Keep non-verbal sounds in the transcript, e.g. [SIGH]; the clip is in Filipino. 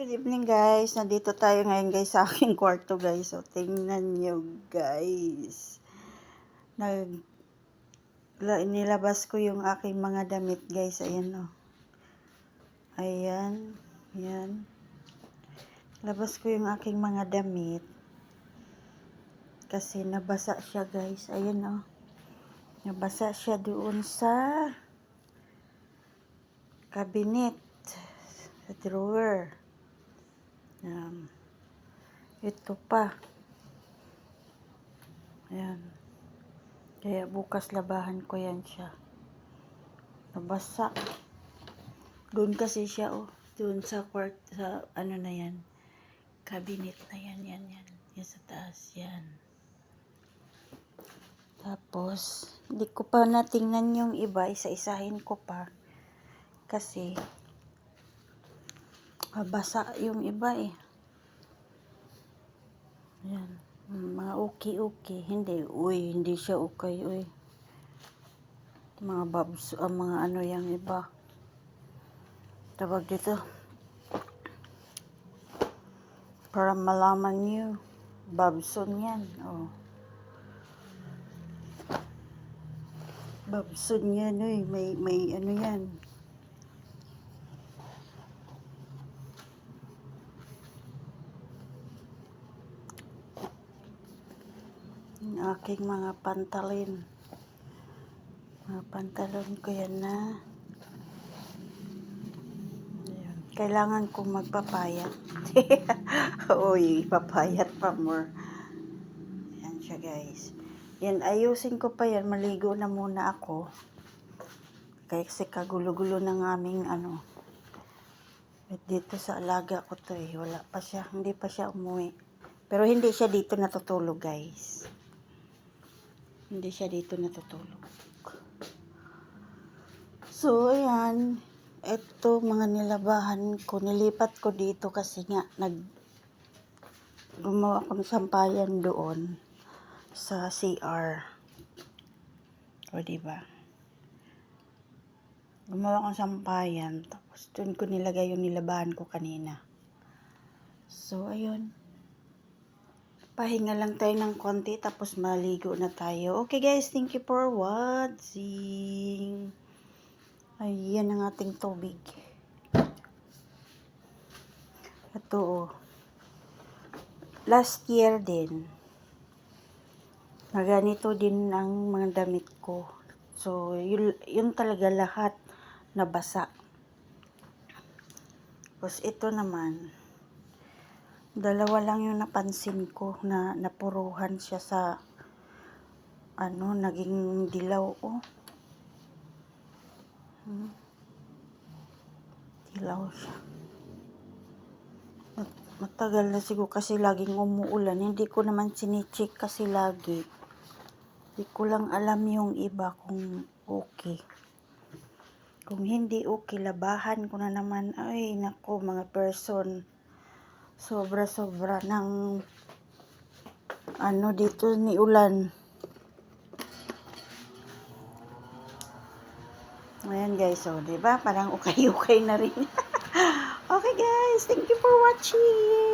Good evening guys. Nandito tayo ngayon guys sa aking kwarto guys. So tingnan nyo guys. Nag la, nilabas ko yung aking mga damit guys. Ayan o. Ayan. Ayan. Labas ko yung aking mga damit. Kasi nabasa siya guys. Ayan o. Nabasa siya doon sa cabinet. Sa drawer. Yan. Ito pa. Ayan. Kaya bukas labahan ko yan siya. Nabasa. Doon kasi siya, oh. Doon sa court, sa ano na yan. Cabinet na yan, yan, yan. Yan sa taas, yan. Tapos, hindi ko pa natingnan yung iba. Isa-isahin ko pa. Kasi, mabasa yung iba eh. Yan. Mga okay-okay. Hindi. Uy, hindi siya okay. Uy. Mga babs, ah, mga ano yung iba. Tawag dito. Para malaman niyo. Babson yan. Oh. Babson yan. Uy. May, may ano yan. Yung aking mga pantalin. Mga pantalon ko yan na. Ayan. Kailangan kong magpapayat. [LAUGHS] Uy, papayat pa more. Yan siya guys. Yan, ayusin ko pa yan. Maligo na muna ako. Kasi kagulo-gulo ng aming ano. Dito sa alaga ko to eh. Wala pa siya. Hindi pa siya umuwi. Pero hindi siya dito natutulog guys. Hindi siya dito natutulog. So, ayan. Ito, mga nilabahan ko. Nilipat ko dito kasi nga, nag gumawa akong sampayan doon sa CR. O, diba? Gumawa akong sampayan. Tapos, doon ko nilagay yung nilabahan ko kanina. So, ayun pahinga lang tayo ng konti tapos maligo na tayo. Okay guys, thank you for watching. Ayan ang ating tubig. Ito oh. Last year din. Na ganito din ang mga damit ko. So, yun, yun talaga lahat nabasa. Tapos ito naman, dalawa lang yung napansin ko na napuruhan siya sa ano, naging dilaw oh. Hmm. Dilaw siya. Mat matagal na siguro kasi laging umuulan. Hindi ko naman sinicheck kasi lagi. Hindi ko lang alam yung iba kung okay. Kung hindi okay, labahan ko na naman. Ay, nako mga person sobra-sobra ng ano dito ni ulan. Ayan guys, so 'di ba? Parang ukay-ukay na rin. [LAUGHS] okay guys, thank you for watching.